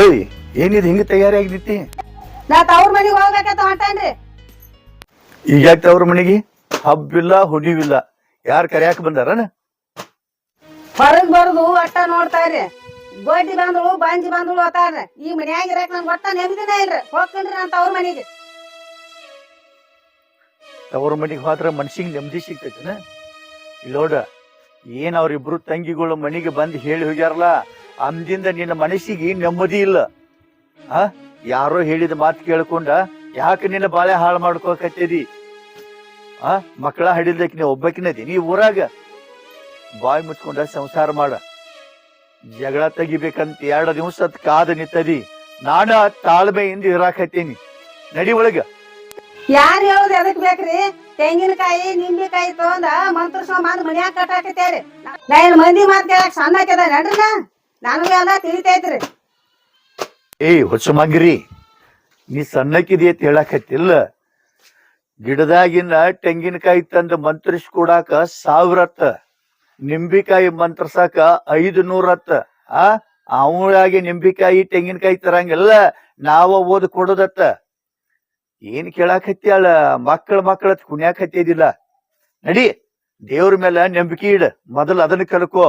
ಏಯ್ ಏನಿದ್ ಹಿಂಗ ತಯಾರಿ ನಿಂತಿ ನಾ ತವ್ರ ಮನೆಗೆ ಹೋಗ್ಬೇಕಂತ ಹೊಂಟೇನ್ರಿ. ಈಗ ಯಾಕೆ ಅವ್ರ ಮನೆಗೆ? ಹಬ್ಬಿಲ್ಲ ಹುಡಿವಿಲ್ಲ ಯಾರು ಕರ್ಯಾಕ ಬಂದಾರನ? ಹೊರಗ್ ಬರುದು ನೋಡ್ತಾ ನೋಡ್ತಾರ್ರಿ ಗೋಟಿ ಬಂದಳು ಬಾಂಜಿ ಬಂದಳು ಅತಾರ್ರಿ ಈ ಮನ್ಯಾಗ ಇರಕ್ ನನ್ ಒಟ್ಟ ನೆಮ್ಮದಿನೇ ಇಲ್ರಿ. ಹೋಗ್ತೇನ್ರಿ ನಾನ್ ತವ್ರ ಮನೆಗೆ. ತವ್ರ ಮನೆಗೆ ಹೋದ್ರ ಮನ್ಸಿಗೆ ನೆಮ್ಮದಿ ಸಿಗ್ತೈತನ? ಇಲ್ಲೋಡ ಏನ್ ಅವ್ರಿಬ್ರು ತಂಗಿಗಳು ಮನೆಗೆ ಬಂದು ಹೇಳಿ ಹೋಗ್ಯಾರಲ್ಲ ಅಂದಿಂದ ನಿನ್ನ ಮನಸ್ಸಿಗೆ ನೆಮ್ಮದಿ ಇಲ್ಲ. ಆ ಯಾರೋ ಹೇಳಿದ ಮಾತು ಕೇಳ್ಕೊಂಡ, ಯಾಕೆ ನಿನ್ನ ಬಾಳೆ ಹಾಳು ಮಾಡ್ಕೋಕತ್ತೀರಿ ಆ ಮಕ್ಕಳ ಹಡಿಲ್ದಕ್ಕೆ ನೀ ಒಬ್ಬಕಿನದಿ? ನೀ ಊರಾಗ. ಬಾಯಿ ಮುಚ್ಕೊಂಡ ಸಂಸಾರ ಮಾಡ. ಜಗಳ ತೆಗಿಬೇಕಂತ ಎರಡು ದಿವಸ ಕಾದ ನಿಂತದಿ. ನಾನ ತಾಳ್ಮೆಯಿಂದ ಇರಾಕತ್ತೀನಿ. ನಡಿ ಒಳಗ. ಯಾರು ಹೇಳುದು ಎದಕ್ ಬೇಕ್ರಿ? ತೆಂಗಿನಕಾಯಿ, ನಿಂಬೆಕಾಯಿ ತಗೊಂಡ ಮಂತ್ರ ಮನ್ಯಾಗ ಕಟ್ಟಾಕತ್ತೇರಿ. ನಾ ಮಂದಿ ಮಾತ್ ಕೇಳಕ್ ಸಣ್ಣ ಹಾಕಿದ ನನಗೂ ಎಲ್ಲ ತಿಳಿತೈತ್ರಿ ಏಯ್ ಹೊಸ ಮಂಗಿರಿ ನೀ ಸಣ್ಣಕ್ಕಿದೆ ಹೇಳಕತ್ತಿಲ್ಲ. ಗಿಡದಾಗಿನ ತೆಂಗಿನಕಾಯಿ ತಂದು ಮಂತ್ರಿಸ್ ಕೊಡಾಕ ಸಾವಿರತ್ತ ನಿಂಬಿಕಾಯಿ ಮಂತ್ರಸಾಕ ಐದು ನೂರತ್ತ ಆ ಅವಳಾಗಿ ನಿಂಬಿಕಾಯಿ, ತೆಂಗಿನಕಾಯಿ ತರಂಗಿಲ್ಲ, ನಾವ ಓದ್ ಕೊಡೋದತ್ತ. ಏನ್ ಕೇಳಾಕತ್ಯಾಳ ಮಕ್ಕಳ ಮಕ್ಕಳ ಕುಣ್ಯಾಕತ್ತಿದಿಲ್ಲ. ನಡಿ, ದೇವ್ರ ಮೇಲೆ ನಂಬಿಕೆ ಇಡ. ಮೊದಲು ಅದನ್ನ ಕಲ್ಕೋ.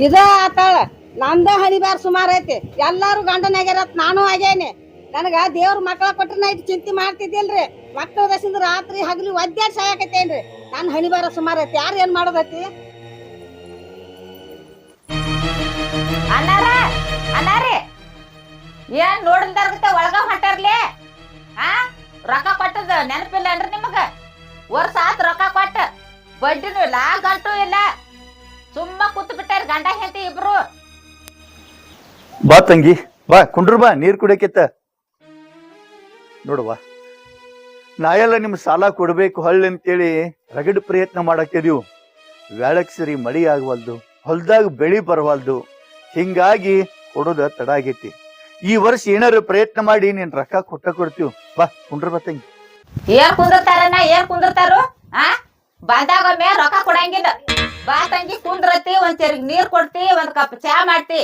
ಇದ ಆತಾಳ. ನಂದ ಹಣಿಬಾರ್ ಸುಮಾರು ಐತಿ. ಎಲ್ಲಾರು ಗಂಡನಾಗ್ಯಾರತ್ ನಾನು ಆಗೇನೆ ನನಗ ದೇವ್ರ ಮಕ್ಕಳ ಕೊಟ್ರ ನಾ ಇಟ್ಟು ಚಿಂತೆ ಮಾಡ್ತಿದ್ದಿಲ್ರಿ. ಮಕ್ಕಳ ದಶಿಂದ ರಾತ್ರಿ ಹಗಲಿ ಒದ್ದಾಡ್ ಸಾಯಕತ್ತೇನ್ರಿ. ನನ್ನ ಹಣಿಬಾರ ಸುಮಾರು ಐತಿ. ಯಾರು ಏನ್ ಮಾಡೋದೈತಿ ಏನ್ ನೋಡಿಲ್ದಾರ್ಗತ್ತೆ ಒಳಗ ಹೊಂಟಾರ್ಲಿ? ಆ? ರೊಕ್ಕ ಕೊಟ್ಟದ ನೆನಪಿಲ್ಲ ಅನ್ರಿ ನಿಮಗ? ವರ್ಷ ಆತ್ ರೊಕ್ಕ ಕೊಟ್ಟ. ಬಡ್ಡಿನೂ ಇಲ್ಲ ಗಂಟು ಇಲ್ಲ. ಸುಮ್ಮ ಕೂತ್ ಬಿಟ್ಟಾರ ಗಂಡ ಹೆಂಡತಿ ಇಬ್ರು. ಬಾ ತಂಗಿ ಬಾ ಕುಂಡ್ರು ಬಾ ನೀರ್ ಕುಡಿಯಕೆತ್ತ ನೋಡುವ ನಾ ಎಲ್ಲ ನಿಮ್ ಸಾಲ ಕೊಡ್ಬೇಕು ಹಳ್ಳಿ ಅಂತೇಳಿ ರಗಡ್ ಪ್ರಯತ್ನ ಮಾಡಾಕ್ತಿದೀವು ವ್ಯಾಳಕ್ ಸರಿ ಮಳಿ ಆಗವಲ್ದು ಹೊಲ್ದಾಗ ಬೆಳಿ ಬರವಲ್ದು ಹಿಂಗಾಗಿ ಕೊಡೋದ ತಡ ಆಗೈತಿ. ಈ ವರ್ಷ ಏನಾರು ಪ್ರಯತ್ನ ಮಾಡಿ ನೀನ್ ರೊಕ್ಕ ಕೊಟ್ಟ ಕೊಡ್ತೀವಿ. ಬಾ ಕುಂಡ್ರ ಬಾ ತಂಗಿ. ಏನ್ ಕುಂದಿರ್ತಾರಣ್ಣ ಏನ್ ಕುಂದಿರ್ತಾರು? ಆ? ಬಂದಾಗೊಮ್ಮೆ ರೊಕ್ಕ ಕೊಡಂಗಿಲ್ಲ. ಬಾ ತಂಗಿ ಕುಂದ್ರತಿ ಒಂದ್ ಚೆರಿಗೆ ನೀರ್ ಕೊಡ್ತಿ ಒಂದ್ ಕಪ್ ಚಾ ಮಾಡ್ತಿ.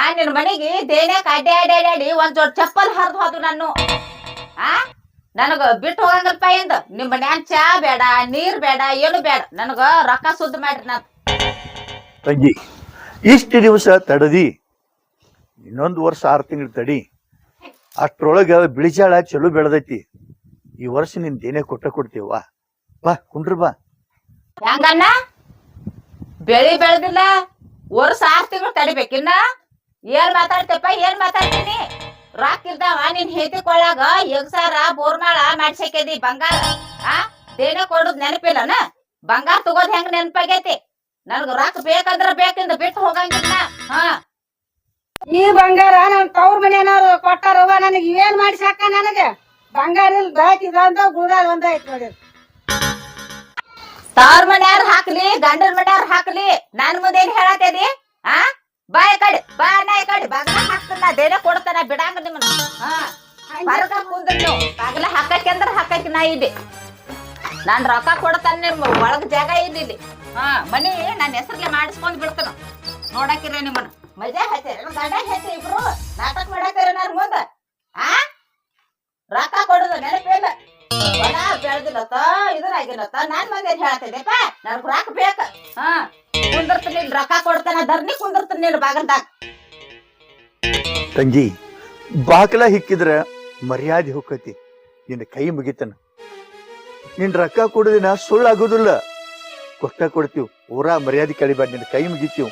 ಆ ನಿನ್ ಮನೆಗೆ ದೇನ್ಯಾಕ ಅಡ್ಡೆ ಅಡ್ಡೆ ಅಡ್ಡಾಡಿ ಒಂದ್ ಜೋಡ್ ಚಪ್ಪಲ್ ಹರಿದು ಹೋದು ನಾನು. ಆ ನನಗ ಬಿಟ್ಟು ಹೋಗಂಗಲ್ಪ ಇಂದ ನಿಮ್ ಮನ್ಯಾಗ ಚಾ ಬೇಡ ನೀರ್ ಬೇಡ ಏನು ಬೇಡ. ನನಗ ರೊಕ್ಕ ಸುದ್ದ ಮಾಡ್ರಿ ನಾನ್. ತಂಗಿ ಇಷ್ಟು ದಿವಸ ತಡದಿ? ಇನ್ನೊಂದು ವರ್ಷ ಆರು ತಿಂಗಳು ತಡಿ ಅಷ್ಟ್ರೊಳಗ ಬಿಳಿಜಾಳ ಚಲೋ ಬೆಳದೈತಿ. ಈ ವರ್ಷ ನಿನ್ ದೇನೆ ಕೊಟ್ಟ ಕೊಡ್ತೀವ ಬಾ ಕುಂಡ್ರಿ ಬಾ. ಹೆಂಗಣ್ಣ? ಬೆಳಿ ಬೆಳೆದಿಲ್ಲ, ವರ್ಷ ಆರು ತಿಂಗಳು ತಡಿಬೇಕಿನ್ನ ಏನ್ ಮಾತಾಡ್ತೇಪ್ಪ ಏನ್ ಮಾತಾಡ್ತೀನಿ? ರಾಕ್ ಇಲ್ದಾವ ನಿನ್ ಹೇತಿ ಕೊಳ್ಳಾಗ ಎಗ್ಸಾರ ಬೋರ್ಮಾಳ ಮಾಡ್ಸಕೇದಿ ಬಂಗಾರ. ಆ, ದೇನ ಕೊಡುದ್ ನೆನಪಿಲ್ಲನ? ಬಂಗಾರ ತಗೋದ್ ಹೆಂಗ್ ನೆನಪಾಗೈತಿ? ನನಗ ರಾಕ್ ಬೇಕಂದ್ರ ಬೇಕಿಂದ ಬಿಟ್ಟು ಹೋಗಂಗಿಲ್ಲ. ಹಾ. ಈ ಬಂಗಾರ, ನನ್ ತವ್ರ ಮನೆಯವ್ರು ಕೊಟ್ಟಾರವ್ವ ನನಗೆ ಏನ್ ಮಾಡಿ ಸಾಕ ನನಗೆ? ಬಂಗಾರ ಇಲ್ ಬಾಕಿದ ಅಂತ ಗುಳ್ದಾದ ಒಂದ ನೋಡಿ. ತವ್ರ ಮನ್ಯಾರ ಹಾಕ್ಲಿ ಗಂಡನ ಮನ್ಯಾರ ಹಾಕ್ಲಿ, ನನ್ ಮುಂದೆ ಏನ್ ಹೇಳತ್ತೇದಿ? ಆ? ಬಾ ಈ ಕಡೆ, ಬಾ ಈ ಕಡೆ ಬಗಲ ಹಾಕ್ತಾನ ದೇನೆ ಕೊಡ್ತಾನ, ಬಿಡಂಗ ನಿಮ್ಮನ್ನ ಹಾ ಹೊರಗ ಕುಂದ್ರ ನೀವು ಬಾಗಿಲ ಹಾಕಕ್ಕೆ ಅಂದ್ರ ಹಾಕಕ್ಕೆ ನಾ ಇದೆ ನಾನ್ ರೊಕ್ಕ ಕೊಡ್ತಾನ ನಿಮ್ಮ ಒಳಗ್ ಜಾಗ ಇದೆ ಇಲ್ಲಿ. ಹಾ, ಮನಿ ನನ್ನ ಹೆಸರ್ಲೆ ಮಾಡಿಸ್ಕೊಂಡ್ ಬಿಡ್ತಾನ. ನೋಡಕ್ಕಿರ ನಿಮ್ಮನ್ನ. ಮಜಾ ಹಚ್ಚಾರ ಗಂಡ ಹೆಚ್ಚ ಇಬ್ರು ನಾಟಕ ಮಾಡಾಕಿರ ನಾನು ಮುಂದ. ಆ? ರೊಕ್ಕ ಕೊಡುದು ನೆನಪಿಲ್ಲ. ರೊಕ್ಕ ಕೊಡ್ತಾನ ಧರ್ನಿ ಕುಂದಿರ್ತ ತಂಗಿ ಬಾಕಲ ಹಿಕ್ಕಿದ್ರ ಮರ್ಯಾದೆ ಹೋಗತಿ ನಿನ್ನ ಕೈ ಮುಗಿತನ. ನಿನ್ ರೊಕ್ಕ ಕೊಡೋದಿನ ಸುಳ್ಳು ಆಗೋದಿಲ್ಲ ಕೊಟ್ಟ ಕೊಡ್ತೀವಿ ಊರ ಮರ್ಯಾದೆ ಕಳಿಬಾರ್ದು ನಿನ್ನ ಕೈ ಮುಗಿತೀವಿ.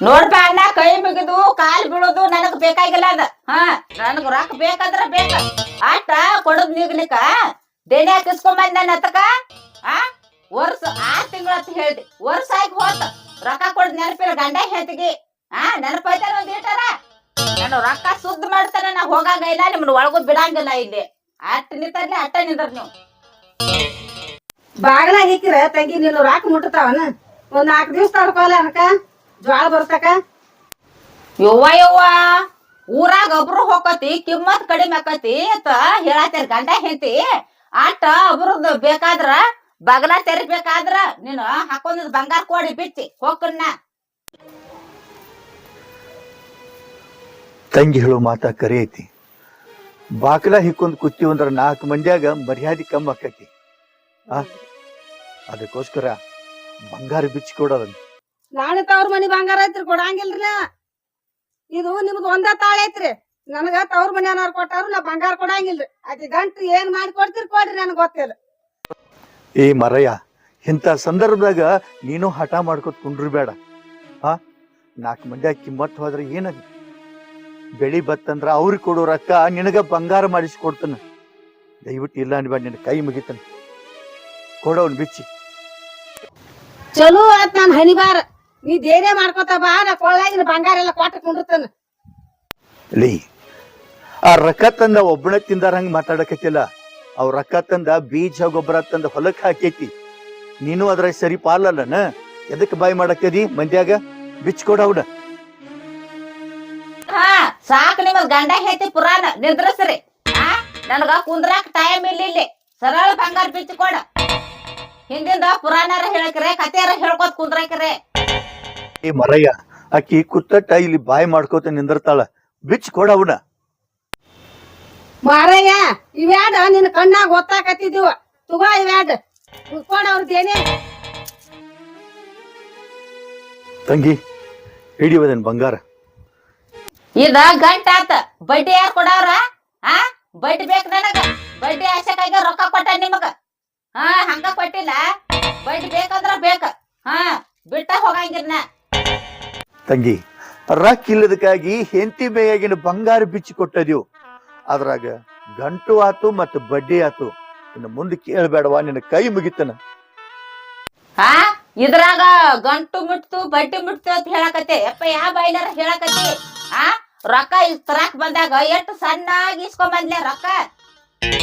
ನೋಡ್ಪ ಅಣ್ಣ ಕೈ ಮುಗಿದು, ಕಾಲ್ ಬೀಳೋದು ನನಗ್ ಬೇಕಾಗಿಲ್ಲ ಅದ. ಹಾ, ನನಗ್ ರೊಕ್ಕ ಬೇಕಂದ್ರ ಬೇಕ. ಆಟ ಕೊಡದ್ ನೀಗ್ಲಿಕ್ಕ ದೇನೆ ಹಾಕಿಸ್ಕೊಂಬಂದ್ ನನ್ನ ಹತ್ತಕ ಆ, ವರ್ಷ ಆರ್ ತಿಂಗಳ ಅಂತ ಹೇಳ್ದೆ. ವರ್ಷ ಆಗಿ ಹೋತ. ರೊಕ್ಕ ಕೊಡ್ ನೆನಪಿಲ್ಲ, ಗಂಡ ಹೆತ್ತಿಗೆ ಆ ನೆನಪೈತಾರ ಒಂದ್ ಈಟಾರ? ನಾನು ರೊಕ್ಕ ಸುದ್ದ ಮಾಡ್ತಾನೆ, ನಾ ಹೋಗಾಗ ಇಲ್ಲ, ನಿಮ್ನ ಒಳಗೂ ಬಿಡಂಗಿಲ್ಲ ಇಲ್ಲಿ. ಅಟ್ಟ ನಿಂತರ್ಲಿ, ಅಟ್ಟ ನಿಂದ್ರ ನೀವು. ಬಾಗಲ ಹಿಕ್ಕಿರ ತಂಗಿ, ನೀನು ರಾಕ್ ಮುಟ್ಟತಾವನ ಒಂದ್ ನಾಲ್ಕು ದಿವ್ಸ ತಡ್ಕೊಲ್ಲ ಅನ್ಕ? ಜ್ವಾಳ ಬರ್ತಕ? ಯವ್ವ ಯವ್ವ ಊರಾಗ ಒಬ್ರು ಹೋಗತಿ ಕಿಮ್ಮತ್ ಕಡಿಮೆ ಆಕತಿ ಅಂತ ಹೇಳತ್ತಾರ ಗಂಡ ಹೆಂಡತಿ. ಆಟ ಒಬ್ರದ್ ಬೇಕಾದ್ರ ಬಗಲ ತೆರಿಬೇಕಾದ್ರ ನೀನು ಹಾಕೊಂಡ್ ಬಂಗಾರ ಕೋಡಿ ಬಿಚ್ಚಿ ಹೋಗ್ಕನ್ನ ತಂಗಿ ಹೇಳು ಮಾತ ಕರಿ ಐತಿ. ಬಾಕಲ ಹಿಕ್ಕೊಂಡ್ ಕುತ್ತಿ ಅಂದ್ರ ನಾಲ್ಕು ಮಂದ್ಯಾಗ ಮರ್ಯಾದೆ ಕಮ್ಮಿ ಆಕೈತಿ. ಆ ಅದಕ್ಕೋಸ್ಕರ ಬಂಗಾರ ಬಿಚ್ಚಿ ಕೊಡೋದನ್ನ ನಾನು ತವ್ರ ಮನಿ ಬಂಗಾರ ಐತ್ರಿ ಕೊಡಂಗಿಲ್ರಿ ಇದು ನಿಮ್ದು ಒಂದ ತಾಳ ಐತ್ರಿ. ನನಗ ತವ್ರ ಮನಿ ಅನ್ನಾರು ಕೊಟ್ಟಾರು ನಾ ಬಂಗಾರ ಕೊಡಂಗಿಲ್ರಿ. ಅತಿ ಗಂಟು ಏನ್ ಮಾಡಿ ಕೊಡ್ತೀರಿ ಕೊಡ್ರಿ ನನಗ್ ಗೊತ್ತಿಲ್ಲ. ಏ ಮರಯ್ಯ ಇಂಥ ಸಂದರ್ಭದಾಗ ನೀನು ಹಠ ಮಾಡ್ಕೊತ ಕುಂಡ್ರಬೇಡ. ಹಾ? ನಾಲ್ಕು ಮಂದಿ ಕಿಮ್ಮತ್ ಹೋದ್ರೆ ಏನದ? ಬೆಳಿ ಬತ್ತಂದ್ರ ಅವ್ರಿಗೆ ಕೊಡೋ ರೊಕ್ಕ ನಿನಗ ಬಂಗಾರ ಮಾಡಿಸಿ ಕೊಡ್ತಾನ. ದಯವಿಟ್ಟು ಇಲ್ಲ ಅನ್ಬೇಡ ನಿನ್ನ ಕೈ ಮುಗಿತಾನೆ. ಕೊಡೋನ್ ಬಿಚ್ಚಿ. ಚಲೋ ಆಯ್ತು ನಾನು ಹನಿಬಾರ. ನೀ ಧೈರ್ಯ ಮಾಡ್ಕೊತ ಬಾ ನಾ ಕೊಳ್ಳಾಗಿನ ಬಂಗಾರ ಎಲ್ಲ ಕೊಟ್ಟು ಕುಂಡಿರ್ತಾನ. ಲೇ ಆ ರೊಕ್ಕ ತಂದ ಒಬ್ಬನ ತಿಂದಾರ ಹಂಗ ಮಾತಾಡಕತ್ತಿಲ್ಲ. ಅವ್ರ ರೊಕ್ಕ ತಂದ ಬೀಜ ಗೊಬ್ಬರ ತಂದ ಹೊಲಕ್ ಹಾಕೈತಿ. ನೀನು ಅದ್ರ ಸರಿ ಪಾಲಲ್ಲನ? ಎದಕ್ ಬಾಯಿ ಮಾಡಕ್ಕದಿ ಮಂದ್ಯಾಗ? ಬಿಚ್ಚ ಕೊಡವ್ನ ಹಾ ಸಾಕ್ ನಿಮ್ಮ ಗಂಡ ಹೇಳ್ತಿ ಪುರಾಣ ನಿರ್ಧರಿಸ್ರಿ. ಹಾ ನನಗ ಕುಂದ್ರಾಕ್ ಟೈಮ್ ಇಲ್ಲ ಇಲ್ಲಿ. ಸರಳ ಬಂಗಾರ ಬಿಚ್ಚಿ ಕೊಡ ಹಿಂದಿಂದ ಪುರಾಣರ ಹೇಳಕ್ರೆ ಕತೆಯರ ಹೇಳ್ಕೊತ್ ಕುಂದ್ರಾಕ್ರೆ. ಏ ಮರಯ್ಯ ಆಕಿ ಕುತ್ತಟ್ಟ ಇಲ್ಲಿ ಬಾಯಿ ಮಾಡ್ಕೋತ ನಿಂದಿರ್ತಾಳ. ಬಿಚ್ಚ ಕೊಡವ್ನ ಮಾರಯ್ಯ ಇವ್ಯಾಡ? ನಿನ್ನ ಕಣ್ಣಾಗ ಗೊತ್ತಾಕತ್ತಿದೀವ ತುಗೋ ಇವ್ಯಾಡ? ಕುತ್ಕೊಂಡ ಅವ್ರದ್ದೇನೆ ತಂಗಿ ಹಿಡಿಯೋದನ್ ಬಂಗಾರ? ಇದ ಗಂಟ ಆತ. ಬಡ್ಡಿ ಯಾರ್ ಕೊಡವ್ರ? ಆ? ಬಡ್ಡಿ ಬೇಕ ನನಗ. ಬಡ್ಡಿ ಆಸೆಕಾಗ ರೊಕ್ಕ ಕೊಟ್ಟ ನಿಮಗ. ಹಾ ಹಂಗ ಕೊಟ್ಟಿಲ್ಲ. ಬಡ್ಡಿ ಬೇಕಂದ್ರ ಬೇಕ. ಹಾ ಬಿಟ್ಟ ಹೋಗಂಗಿರ್ನ ನಾ. ತಂಗಿ ರೊಕ್ಕ ಇಲ್ಲದಕ್ಕಾಗಿ ಹೆಂಡತಿ ಮೇಯಾಗಿನ ಬಂಗಾರ ಬಿಚ್ಚಿ ಕೊಟ್ಟದ್ಯು. ಅದ್ರಾಗ ಗಂಟು ಆತು ಮತ್ತು ಬಡ್ಡಿ ಆತು. ಇನ್ನು ಮುಂದೆ ಕೇಳಬೇಡವಾ ನಿನ್ನ ಕೈ ಮುಗಿತನ. ಹಾ ಇದ್ರಾಗ ಗಂಟು ಮುಟ್ತು, ಬಡ್ಡಿ ಮುಟ್ತು ಅಂತ ಹೇಳಕತ್ತೆ. ಯಪ್ಪ ಯಾವ ಬಾಯ್ಲಾರ ಹೇಳಕತ್ತಿ? ಆ? ರೊಕ್ಕ ಇಲ್ ತರಾಕ್ ಬಂದಾಗ ಎಷ್ಟು ಸಣ್ಣಾಗಿ ಇಸ್ಕೊಂಡ್ ಬಂದ್ಲೆ ರೊಕ್ಕ?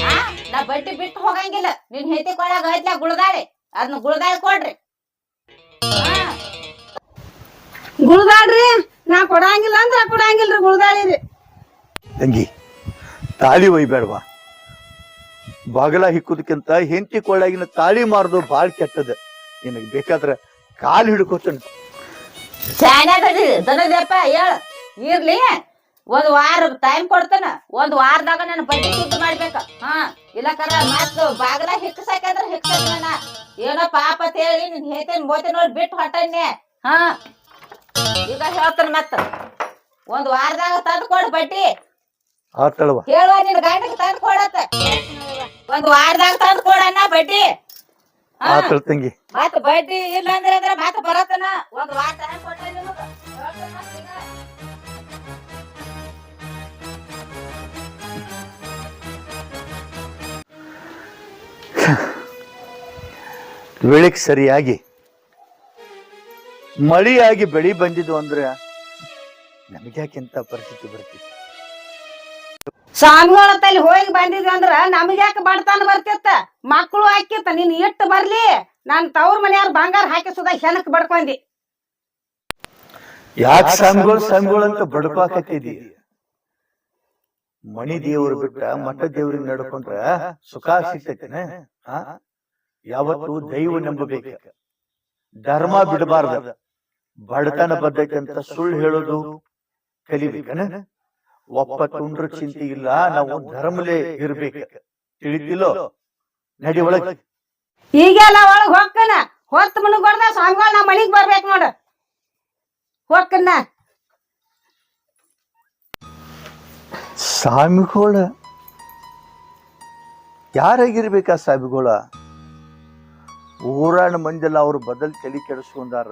ಆ? ನಾ ಬಡ್ಡಿ ಬಿಟ್ಟು ಹೋಗಂಗಿಲ್ಲ. ನಿನ್ ಹೆತ್ತಿ ಕೊಳಗ ಐತ್ಲ ಗುಳದಾಳಿ. ಅದನ್ನ ಗುಳದಾಳಿ ಕೊಡ್ರಿ. ಹಾ ಗುಳ್ದಾಡ್ರಿ ನಾ ಕೊಡಂಗಿಲ್ಲ ಅಂದ್ರ ಕೊಡಂಗಿಲ್ರಿ ಗುಳ್ದಾಳಿರಿ ತಂಗಿ ತಾಳಿ ಒಯ್ಬೇಡವಾ. ಬಾಗಲ ಹಿಕ್ಕುದಕ್ಕಿಂತ ಹೆಂಡತಿ ಕೊಳ್ಳಾಗಿನ ತಾಳಿ ಮಾರದು ಬಾಳ್ ಕೆಟ್ಟದ. ನಿನಗೆ ಬೇಕಾದ್ರೆ ಕಾಲು ಹಿಡ್ಕೋತಾನ. ದನದಪ್ಪ ಹೇಳ. ಇರ್ಲಿ ಒಂದ್ ವಾರ ಟೈಮ್ ಕೊಡ್ತಾನ. ಒಂದ್ ವಾರದಾಗ ನನ್ನ ಬಡ್ಡಿ ದುಡ್ಡು ಮಾಡ್ಬೇಕ. ಹಾ ಇಲ್ಲಕರ ಮತ್ ಬಾಗಲ ಹಿಕ್ಕಸಾಕಂದ್ರ ಹಿಕ್ಕನ ಏನೋ ಪಾಪ ಅಂತ ಹೇಳಿ ನಿನ್ ಹೇತೇನ್ ಮೋತಿ ನೋಡಿ ಬಿಟ್ಟು ಹೊಟ್ಟೆ ಹಾ ಈಗ ಹೇಳ್ತಾನ ಮತ್ತ ಒಂದ್ ವಾರದಾಗ ತಂದ್ ಕೊಡ್ ಬಡ್ಡಿ ಆತಳವ ಹೇಳುವ ನಿನ್ ಗಂಡಗ್ ತಂದ್ ಕೊಡತ್ತ ಒಂದ್ ವಾರದಾಗ ತಂದ್ ಕೊಡಣ್ಣ ಬಡ್ಡಿ ಆತಳ ತಂಗಿ ಮತ್ ಬಡ್ಡಿ ಇಲ್ಲ ಅಂದ್ರೆ ಅಂದ್ರೆ ಮತ್ ಬರತನ ಒಂದ್ ವಾರ ಟೈಮ್ ಕೊಟ್ಟ ನಿಮಗ ಮತ್ತ್ ಸರಿಯಾಗಿ ಮಳಿಯಾಗಿ ಬೆಳಿ ಬಂದಿದ್ದು ಅಂದ್ರೆ ನಮಗ್ಯಾಕಿಂತ ಪರಿಸ್ಥಿತಿ ಬರ್ತಿತ್ತು? ಸ್ವಾಮಿಗಳ ತಲೆ ಹೋಗಿ ಬಂದಿದ್ವಿ ಅಂದ್ರ ನಮಗ್ಯಾಕ ಬಡತನ ಬರ್ತಿತ್ತ? ಮಕ್ಕಳು ಹಾಕಿತ್ತ ನೀನ್ ಇಟ್ಟು ಬರ್ಲಿ. ನಾನ್ ತವ್ರ ಮನ್ಯಾರ ಬಂಗಾರ ಹಾಕಿಸುದ ಹೆಣಕ್ ಬಡ್ಕೊಂಡಿ. ಯಾಕೆ ಸ್ವಾಮಿಗಳು ಸ್ವಾಮಿಗಳು ಅಂತ ಬಡ್ಕಾಕತ್ತಿದಿ ಮಣಿ ದೇವ್ರು ಬಿಟ್ಟ ಮಠ ದೇವ್ರಿಗೆ ನಡ್ಕೊಂಡ್ರ ಸುಖ ಸಿಗ್ತೈತೇನ? ಯಾವತ್ತು ದೈವ ನಂಬಬೇಕ ಧರ್ಮ ಬಿಡಬಾರ್ದ. ಬಡತನ ಅಂತ ಸುಳ್ಳು ಹೇಳೋದು ಕಲಿಬೇಕನ? ಒಪ್ಪತ್ತುಂಡ್ರ ಚಿಂತೆ ಇಲ್ಲ ನಾವು ಧರ್ಮಲೇ ಇರ್ಬೇಕು. ತಿಳಿತಿಲ್ಲೋ ನಡಿ ಒಳಗ್. ಈಗೆಲ್ಲ ಒಳಗ್ ಹೊಕ್ಕನ? ಹೊತ್ತ ಮನಗ್ ಬರ್ದ ಸ್ವಾಮಿಗಳು ನಾ ಮಳಿಗ್ ಬರ್ಬೇಕು ನೋಡ. ಹೊಕ್ಕನ್ನ? ಸ್ವಾಮಿಗಳ ಯಾರಾಗಿರ್ಬೇಕಾ ಸ್ವಾಮಿಗಳ ಊರಾಣ ಮಂದಿಲ್ಲ ಅವ್ರ ಬದಲ್ ತಲೆ ಕೆಡಿಸ್ಕೊಂಡಾರ.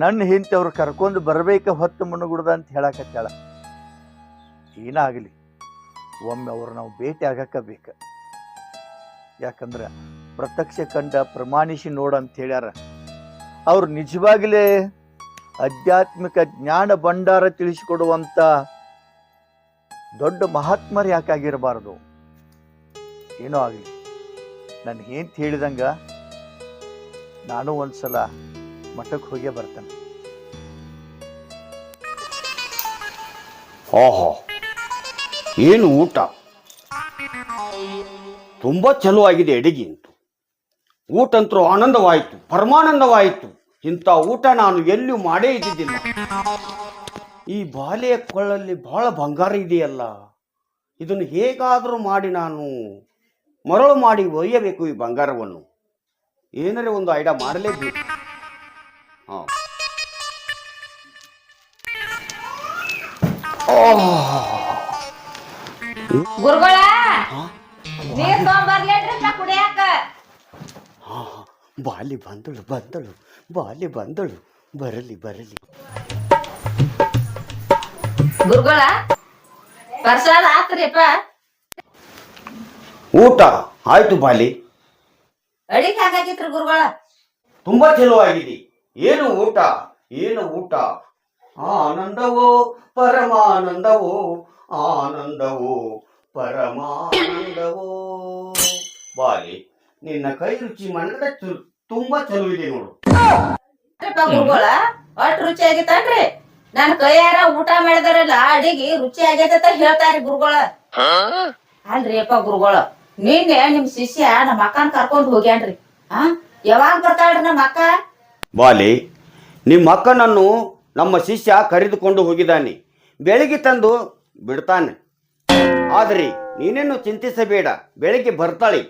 ನನ್ನ ಹಿಂತೆ ಅವ್ರು ಕರ್ಕೊಂಡು ಬರಬೇಕ ಹೊತ್ತು ಮಣ್ಣಗುಡ್ದ ಅಂತ ಹೇಳಕತ್ತಾಳ. ಏನಾಗಲಿ, ಒಮ್ಮೆ ಅವ್ರು ನಾವು ಭೇಟಿ ಆಗಕ್ಕ ಬೇಕ ಯಾಕಂದ್ರೆ ಪ್ರತ್ಯಕ್ಷ ಕಂಡ ಪ್ರಮಾಣಿಸಿ ನೋಡ ಅಂತ ಹೇಳ್ಯಾರ. ಅವ್ರು ನಿಜವಾಗಲೇ ಆಧ್ಯಾತ್ಮಿಕ ಜ್ಞಾನ ಭಂಡಾರ ತಿಳಿಸಿಕೊಡುವಂತ ದೊಡ್ಡ ಮಹಾತ್ಮರು ಯಾಕಾಗಿರಬಾರದು ಏನೋ ಆಗಲಿ. ನಾನು ಹೇಳಿದಂಗ, ನಾನು ಒಂದ್ಸಲ ಮಠಕ್ಕೆ ಹೋಗಿಯೇ ಬರ್ತಾನೆ. ಓಹೋ, ಏನು ಊಟ? ತುಂಬ ಆಗಿದೆ ಅಡಿಗೆ ಅಂತೂ. ಊಟ ಅಂತೂ ಆನಂದವಾಯಿತು, ಪರಮಾನಂದವಾಯಿತು. ಇಂಥ ಊಟ ನಾನು ಎಲ್ಲೂ ಮಾಡೇ ಇದ್ದಿದ್ದಿಲ್ಲ. ಈ ಬಾಲೆಯ ಕೊಳ್ಳಲ್ಲಿ ಬಹಳ ಬಂಗಾರ ಇದೆಯಲ್ಲ, ಇದನ್ನು ಹೇಗಾದರೂ ಮಾಡಿ ನಾನು ಮರಳು ಮಾಡಿ ಒಯ್ಯಬೇಕು ಈ ಬಂಗಾರವನ್ನು. ಏನರೇ ಒಂದು ಐಡಿಯಾ ಮಾಡಲೇಬೇಕು. ಹಾಂ. ಗುರುಗಳ ನೀರ್ ತಗೊಂಬರ್ಲೇನ್ರಿ ಕುಡಿಯಾಕ? ಹಾ ಬಾಲಿ ಬಂದಳು ಬಂದಳು ಬಾಲಿ ಬಂದಳು. ಬರಲಿ ಬರಲಿ. ಗುರುಗಳ ಪ್ರಸಾದ ಆತ್ರಿಪ್ಪ ಊಟ ಆಯ್ತು ಬಾಲಿ. ಅಡಿಗೆ ಹಾಕಾಗಿತ್ರಿ ಗುರುಗಳ. ತುಂಬಾ ಚಲೋ ಆಗಿದೆ. ಏನು ಊಟ? ಏನು ಊಟ? ಆನಂದವೋ, ಪರಮಾನಂದವೋ? ಆನಂದವೋ, ಪರಮಾನಂದವೋ? ಬಾಲಿ, ನಿನ್ನ ಕೈ ರುಚಿ ಮಾಡಿದ್ರೆ ತುಂಬಾ ಚಲೋ ಇದೆ ನೋಡು. ಅಷ್ಟು ರುಚಿ ಆಗೈತನ್ರಿ ನನ್ ಕೈಯಾರ ಊಟ ಮಾಡಿದಾರಲ್ಲ ಅಡಿಗೆ ರುಚಿ ಆಗೈತ ಹೇಳ್ತಾರೆ ಹೇಳ್ತಾರಿ ಗುರುಗಳ. ಅಲ್ರಿ ಅಪ್ಪ ಗುರುಗಳ, ನಿನ್ನೆ ನಿಮ್ ಶಿಷ್ಯ ನಮ್ಮ ಅಕ್ಕನ ಕರ್ಕೊಂಡ್ ಹೋಗ್ಯಾನ್ರಿ. ಆ? ಯಾವಾಗ ಬರ್ತಾಳ್ರಿ ನಮ್ಮ ಅಕ್ಕ? ಬಾಲಿ ನಿಮ್ಮ ಅಕ್ಕನನ್ನು ನಮ್ಮ ಶಿಷ್ಯ ಕರೆದುಕೊಂಡು ಹೋಗಿದ್ದಾನೆ. ಬೆಳಿಗ್ಗೆ ತಂದು ಬಿಡ್ತಾನೆ. ಆದ್ರೆ ನೀನೇನು ಚಿಂತಿಸಬೇಡ ಬೆಳಿಗ್ಗೆ ಬರ್ತಾಳೆ.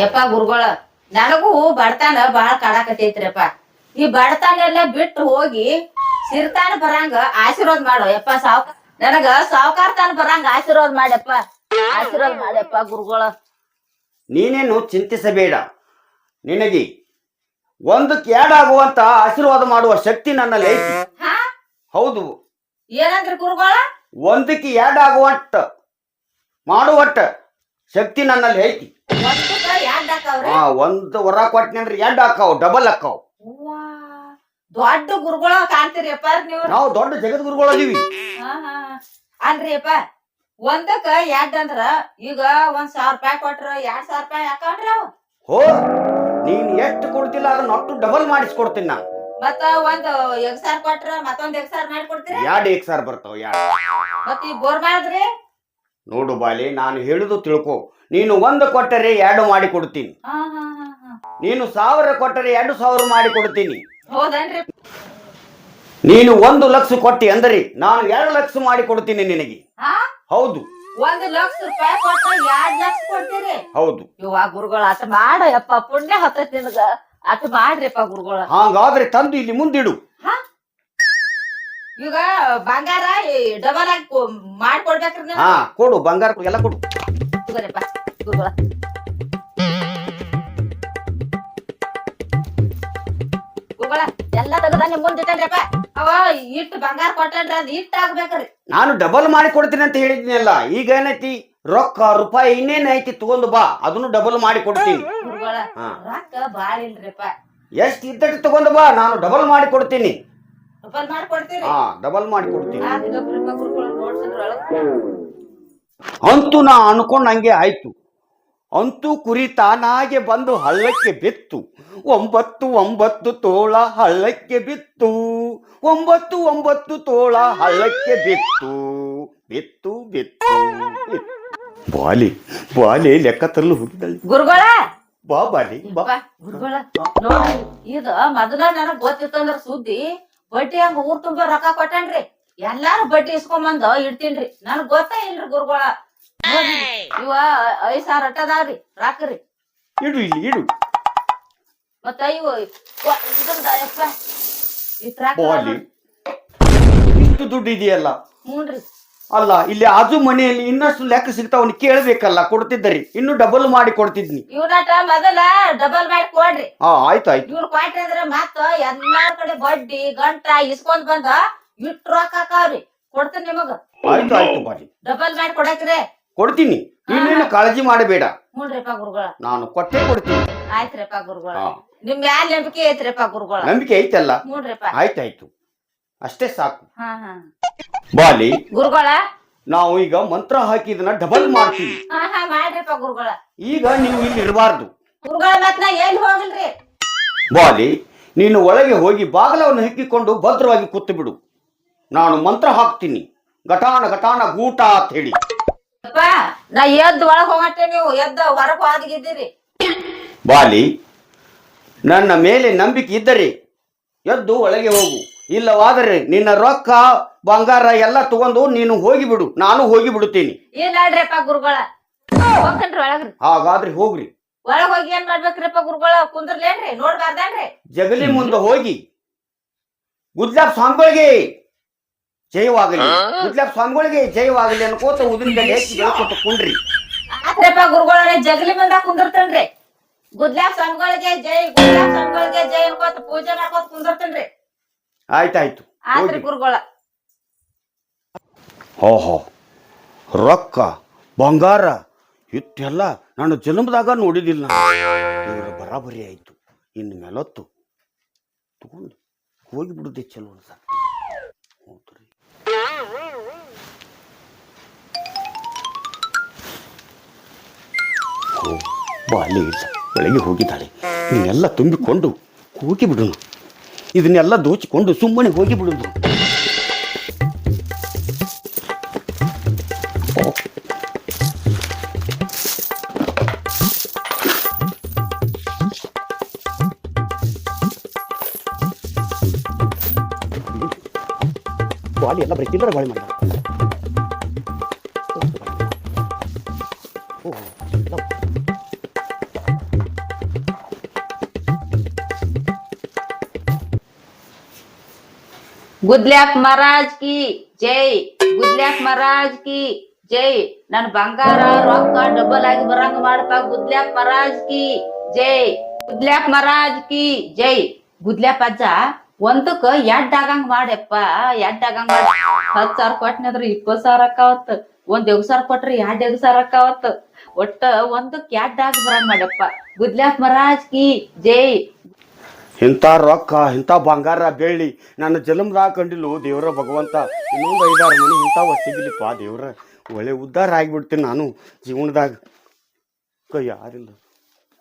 ಯಪ್ಪ ಗುರುಗಳ ನನಗೂ ಬಡತನ ಬಾಳ ಕಾಡಾಕತೈತ್ರಿಪ್ಪ ಈ ಬಡತನೆಲ್ಲ ಬಿಟ್ಟು ಹೋಗಿ ಸಿರ್ತಾನ ಬರಂಗ ಆಶೀರ್ವಾದ ಮಾಡು ಯಪ್ಪ ಸಾವ್ ನನಗ ಸಾವ್ಕಾರ ತಾನ ಬರಂಗ ಆಶೀರ್ವಾದ ಮಾಡಪ್ಪ. ಆಶೀರ್ವಾದ ಮಾಡಪ್ಪ ಗುರುಗಳ. ನೀನೇನು ಚಿಂತಿಸಬೇಡ. ನಿನಗೆ ಒಂದಕ್ಕೆ ಎರಡಾಗುವಂತ ಆಶೀರ್ವಾದ ಮಾಡುವ ಶಕ್ತಿ ನನ್ನಲ್ಲಿ ಐತಿ. ಹಾ? ಹೌದು. ಏನಂದ್ರಿ ಗುರುಗಳ ಒಂದಕ್ಕೆ ಮಾಡುವ ಮಾಡುವಟ್ಟ ಶಕ್ತಿ ನನ್ನಲ್ಲಿ ಐತಿ. ಒಂದಕ್ಕ ಎರಡ್ ಹಾಕವ್ರಿ? ಆ ಒಂದು ವರ ಕೊಟ್ಟನೆ ಎರಡ್ ಹಾಕಾವ್ ಡಬಲ್ ಹಾಕಾವ್. ಅವ್ವಾ, ದೊಡ್ಡ ಗುರುಗಳ ಕಾಣ್ತೀರಿಯಪ್ಪ ನೀವು? ನಾವು ದೊಡ್ಡ ಜಗದ್ಗುರುಗಳು ಅದೀವಿ ಹಾ ಹಾ. ಒಂದಕ್ಕ ಎರಡ್ ಅಂದ್ರ ಈಗ ಒಂದ್ ಸಾವಿರ ರೂಪಾಯಿ ಕೊಟ್ರ ಎರಡ್ ಸಾವಿರ ರೂಪಾಯಿ ಹಾಕವ್ರಿ ಅವ್ ಹೋ ನೀನ್ ಎಷ್ಟು ಕೊಡ್ತಿಲ್ಲ ಅದನ್ನ ಒಟ್ಟು ಡಬಲ್ ಮಾಡಿಸ್ಕೊಡ್ತೀನಿ ನಾನು. ಮತ್ತ ಒಂದ್ ಎಗ್ ಸಾರ್ ಕೊಟ್ರ ಮತ್ತೊಂದ್ ಎಗ್ ಮಾಡಿ ಕೊಡ್ತೀರಿ ಎರಡು ಏಕ್ ಬರ್ತಾವ ಎರಡು ಮತ್ತ ಈ ಬೋರ್ ಮಾಡಿದ್ರಿ ನೋಡು ಬಾಲಿ ನಾನು ಹೇಳುದು ತಿಳ್ಕೊ. ನೀನು ಒಂದು ಕೊಟ್ಟರೆ ಎರಡು ಮಾಡಿ ಕೊಡ್ತೀನಿ. ಹಾ ಹಾ ಹಾ ಹಾ. ನೀನು ಸಾವಿರ ಕೊಟ್ಟರೆ ಎರಡು ಸಾವಿರ ಮಾಡಿ ಕೊಡ್ತೀನಿ. ಹೌದನ್ರಿ? ನೀನು ಒಂದು ಲಕ್ಷ ಕೊಟ್ಟಿ ಅಂದ್ರೆ ನಾನು ಎರಡು ಲಕ್ಷ ಮಾಡಿ ಕೊಡ್ತೀನಿ ನಿನಗೆ. ಹಾ? ಹೌದು. ಒಂದ್ ಲಕ್ಷ ರೂಪಾಯಿ ಕೊಟ್ರ ಎರಡ್ ಲಕ್ಷ ಕೊಡ್ತೀರಿ. ಹೌದು. ಇವ ಗುರುಗಳ ಆಟ ಮಾಡ ಅಪ್ಪ ಪುಣ್ಯ ಹತ್ತೈತಿ ನಿನಗ. ಅಟ್ ಮಾಡ್ರಿಪ್ಪ ಗುರುಗಳ. ಹಾಗಾದ್ರೆ ತಂದು ಇಲ್ಲಿ ಮುಂದಿಡು. ಈಗ ಬಂಗಾರ ಡಬಲ್ ಆಗಿ ಕೊ- ಮಾಡ್ಕೊಡ್ಬೇಕ್ರಿ ನೀವು ಹಾ ಕೊಡು ಬಂಗಾರ ಎಲ್ಲ ಕೊಡು. ತಗೋರಿಪ್ಪ ಗುರುಗಳ ಗುರುಗಳ ಎಲ್ಲ ತಗದ ನಿಮ್ ಅವ ಇಟ್ಟು ಬಂಗಾರ ಕೊಟ್ಟನ್ರಿ ಅದ್ ಇಟ್ಟು ಆಗ್ಬೇಕ್ರಿ. ನಾನು ಡಬಲ್ ಮಾಡಿ ಕೊಡ್ತೀನಿ ಅಂತ ಹೇಳಿದ್ನಲ್ಲ ಈಗ ಏನೈತಿ? ರೊಕ್ಕ ರೂಪಾಯಿ ಇನ್ನೇನ್ ಐತಿ ತಗೊಂಡು ಬಾ ಅದನ್ನು ಡಬಲ್ ಮಾಡಿ ಕೊಡ್ತೀನಿ. ಗುರುಗಳ ಹಾ. ರೊಕ್ಕ ಬಾಳ ಇಲ್ರಿಪ್ಪ. ಎಷ್ಟು ಇದ್ದಟ್ಟು ತಗೊಂಡು ಬಾ ನಾನು ಡಬಲ್ ಮಾಡಿ ಕೊಡ್ತೀನಿ. ಡಬಲ್ ಮಾಡ್ಕೊಡ್ತೀರಿ ಹಾ ಡಬಲ್ ಮಾಡಿ ಕೊಡ್ತೀನಿ. ಗುರುಗಳ ಅಂತೂ ನಾ ಅನ್ಕೊಂಡ್ ಹಂಗೆ ಆಯ್ತು. ಅಂತೂ ಕುರಿ ತಾನಾಗೆ ಬಂದು ಹಳ್ಳಕ್ಕೆ ಬಿತ್ತು. ಒಂಬತ್ತು ಒಂಬತ್ತು ತೋಳ ಹಳ್ಳಕ್ಕೆ ಬಿತ್ತು. ಒಂಬತ್ತು ಒಂಬತ್ತು ತೋಳ ಹಳ್ಳಕ್ಕೆ ಬಿತ್ತು. ಬಿತ್ತು ಬಿತ್ತು. ಬಾಲಿ ಬಾಲಿ ಲೆಕ್ಕ ತರಲು ಹೋಗಿದ್ದಳು. ಗುರುಗಳ! ಬಾ ಬಾಲಿ ಬಾ. ಗುರುಗಳ. ನೋಡ್ರಿ ಇದ ಮೊದಲ ನನಗ್ ಗೊತ್ತಿತ್ತಂದ್ರ ಸುದ್ದಿ. ಬಡ್ಡಿ ಹಂಗ ಊರ್ ತುಂಬ ರೊಕ್ಕ ಕೊಟ್ಟನ್ರಿ. ಎಲ್ಲಾರು ಬಡ್ಡಿ ಬಂದು ಇಡ್ತೀನ್ರಿ. ನನಗ್ ಗೊತ್ತೇ ಇಲ್ರಿ ಗುರುಗಳ. ಇವ ಐದ್ ಸಾವಿರ ಅಟ್ಟದಾವ್ರಿ ರಾಕ್ರಿ. ಇಡು ಇಲ್ಲಿ ಇಡು. ಮತ್ತ ಇವ ರಾಕ್ ಬಾಲಿ ಇಷ್ಟು ದುಡ್ಡು ಇದೆಯಲ್ಲ? ಹ್ಞೂನ್ರಿ ಅಲ್ಲ ಇಲ್ಲಿ ಆಜು ಮನೆಯಲ್ಲಿ ಇನ್ನಷ್ಟು ಲೆಕ್ಕ ಸಿಗ್ತಾವ್ ಕೇಳ್ಬೇಕಲ್ಲ ಕೊಡ್ತಿದ್ದರಿ. ಇನ್ನು ಡಬಲ್ ಮಾಡಿ ಕೊಡ್ತಿದ್ನಿ. ಇವ್ನಟ ಮೊದಲ ಡಬಲ್ ಮಾಡಿ ಕೊಡ್ರಿ. ಹಾ ಆಯ್ತು ಆಯ್ತು. ಇವ್ರು ಕೊಟ್ರಿ ಅಂದ್ರ ಮತ್ತ ಎಲ್ಲಾರ ಕಡೆ ಬಡ್ಡಿ ಗಂಟ ಇಸ್ಕೊಂಡ್ ಬಂದ ಇಟ್ ರೊಕ್ಕ ಹಾಕಾವ್ರಿ. ಕೊಡ್ತೀನಿ ನಿಮಗ. ಆಯ್ತು ಆಯ್ತು ಬಾಲಿ ಡಬಲ್ ಮಾಡಿ ಕೊಡಕ್ರಿ. ಕೊಡ್ತೀನಿ. ನೀನೇನು ಕಾಳಜಿ ಮಾಡಬೇಡ ಗುರುಗಳ. ನಾನು ಕೊಟ್ಟೆ ಕೊಡ್ತೀನಿ. ಆಯ್ತ್ರಿಪ್ಪ ಗುರುಗಳ. ಹಾ. ನಿಮ್ ಮ್ಯಾಲ ನಂಬಿಕೆ ಐತ್ರಿಪ್ಪ ಗುರುಗಳ? ನಂಬಿಕೆ ಐತಲ್ಲ? ಆಯ್ತಾಯ್ತು ಅಷ್ಟೇ ಸಾಕು. ಹಾ ಹಾ. ಬಾಲಿ ಗುರುಗಳ. ನಾವು ಈಗ ಮಂತ್ರ ಹಾಕಿದನ್ನ ಡಬಲ್ ಮಾಡ್ತೀವಿ. ಹಾ ಹಾ ಮಾಡ್ರಿಪ್ಪ ಗುರುಗಳ. ಈಗ ನೀವು ಇಲ್ಲಿ ಇರಬಾರ್ದು. ಗುರುಗಳ ಮತ್ ನಾ ಎಲ್ಲಿ ಹೋಗಲ್ರಿ? ಬಾಲಿ ನೀನು ಒಳಗೆ ಹೋಗಿ ಬಾಗಲವನ್ನು ಹಿಕ್ಕಿಕೊಂಡು ಭದ್ರವಾಗಿ ಕೂತು ಬಿಡು ನಾನು ಮಂತ್ರ ಹಾಕ್ತೀನಿ. ಘಟಾನ ಘಟಾನ ಗೂಟ ಅಂತ ಹೇಳಿ. ಅಪ್ಪ ನಾ ಎದ್ದ ಒಳಗ್ ಹೋಗಟ್ಟೆ ನೀವು ಎದ್ದ ಹೊರಗ್ ಹೋಗಿದ್ದೀರಿ ಬಾಲಿ ನನ್ನ ಮೇಲೆ ನಂಬಿಕೆ ಇದ್ದರೆ ಎದ್ದು ಒಳಗೆ ಹೋಗು. ಇಲ್ಲವಾದರೆ ನಿನ್ನ ರೊಕ್ಕ ಬಂಗಾರ ಎಲ್ಲ ತಗೊಂಡು ನೀನು ಹೋಗಿಬಿಡು ನಾನು ಹೋಗಿ ಬಿಡುತ್ತೇನೆ ಇಲ್ಲ ಅಲ್ರಿಪ್ಪ ಗುರುಗಳ. ಹೋಗ್ತೇನ್ರಿ ಒಳಗ್ರಿ ಹಾಗಾದ್ರೆ ಹೋಗ್ರಿ. ಒಳಗ್ ಹೋಗಿ ಏನ್ ಮಾಡ್ಬೇಕ್ರಿಪ್ಪ ಗುರುಗಳ? ಕುಂದ್ರಲೇನ್ರಿ ನೋಡ್ಬಾರ್ದೇನ್ರಿ? ಜಗಲಿ ಮುಂದೆ ಹೋಗಿ. ಗುದ್ಲಾಪ್ ಸ್ವಾಮಿಗಳಿಗೆ ಜಯವಾಗಲಿ. ಮುದ್ಲಪ್ಪ ಸ್ವಾಮಿಗಳಿಗೆ ಜಯವಾಗಲಿ ಅನ್ಕೋತ ಉದಿನ ಹೆಚ್ಚಿ ಬೆಳ್ಕೊತ ಕುಂಡ್ರಿ. ಆತ್ರಪ್ಪ ಗುರುಗಳ ಜಗಲಿ ಮಂದ ಕುಂದಿರ್ತೇನ್ರಿ. ಗುದ್ಲಾಪ್ ಸ್ವಾಮಿಗಳಿಗೆ ಜೈ ಗುದ್ಲಾಪ್ ಸ್ವಾಮಿಗಳಿಗೆ ಜೈ ಅನ್ಕೋತ ಪೂಜೆ ಮಾಡ್ಕೋತ ಕುಂದಿರ್ತೇನ್ರಿ. ಆಯ್ತಾಯ್ತು ಆತ್ರಿ. ಗುರುಗಳ. ಓಹೋ ರೊಕ್ಕ ಬಂಗಾರ ಇತ್ತೆಲ್ಲ ನಾನು ಜನ್ಮದಾಗ ನೋಡಿದಿಲ್ಲ ಇವ್ರ ಬರಾಬರಿ ಆಯ್ತು. ಇನ್ನು ಮೇಲೊತ್ತು. ತಗೊಂಡು ಹೋಗಿಬಿಡುತ್ತೆ ಚಲೋ ಅನ್ಸ ಬಾಲಿ ಇಲ್ಲ. ಬೆಳಗ್ಗೆ ಹೋಗಿದ್ದಾಳೆ. ಇದನ್ನೆಲ್ಲ ತುಂಬಿಕೊಂಡು ಹೋಗಿ ಬಿಡೋಣ ಇದನ್ನೆಲ್ಲ ದೋಚಿಕೊಂಡು ಸುಮ್ಮನೆ ಹೋಗಿ ಬಿಡುದು. ಬಾಲಿ ಎಲ್ಲ ಬರೀ ಚಿಲ್ಲರೆ ಬಾಳಿ ಮಾಡಿದ ಗುದ್ಲ್ಯಾಕ್ ಮಹಾರಾಜ್ ಕಿ ಜೈ. ಗುದ್ಲ್ಯಾಕ್ ಮಹಾರಾಜ್ ಕಿ ಜೈ. ನನ್ ಬಂಗಾರ ರೊಕ್ಕ ಡಬಲ್ ಆಗಿ ಬರಂಗ ಮಾಡಪ್ಪ ಗುದ್ಲ್ಯಾಕ್ ಮಹಾರಾಜ್ ಕಿ ಜೈ. ಗುದ್ಲ್ಯಾಕ್ ಮಹಾರಾಜ್ ಕಿ ಜೈ. ಗುದ್ಲ್ಯಾಪ್ ಅಜ್ಜ, ಒಂದಕ್ಕ ಎಡ್ ಆಗಂಗ್ ಮಾಡ್ಯಪ್ಪ. ಎಡ್ ಆಗಂಗ್ ಮಾಡಿ. ಹತ್ ಸಾವಿರ ಕೊಟ್ನಂದ್ರ ಇಪ್ಪತ್ ಸಾವಿರ ಅಕ್ಕಾವತ್ ಒಂದ್ ಸಾವಿರ ಕೊಟ್ರಿ ಎರಡ್ ಎಗ್ ಸಾವಿರ ಅಕ್ಕಾವತ್ ಒಟ್ಟ ಒಂದಕ್ ಎಡ್ ಆಗಿ ಬರಂಗ್ ಮಾಡಪ್ಪ ಗುದ್ಲ್ಯಾಕ್ ಮಹಾರಾಜ್ ಕಿ ಜೈ. ಇಂಥ ರೊಕ್ಕ ಇಂಥ ಬಂಗಾರ ಬೆಳ್ಳಿ ನನ್ನ ಜನ್ಮದಾಗ ಕಂಡಿಲ್ಲ ದೇವ್ರ ಭಗವಂತ. ಇನ್ನೊಂದು ಐದಾರು ಮನೆ ಇಂಥ ಸಿಗಲಿಪ್ಪ ದೇವ್ರ. ಒಳ್ಳೆ ಉದ್ದಾರ ಆಗಿಬಿಡ್ತೀನಿ ನಾನು ಜೀವನದಾಗ. ಕೈ ಯಾರಿಲ್ಲ.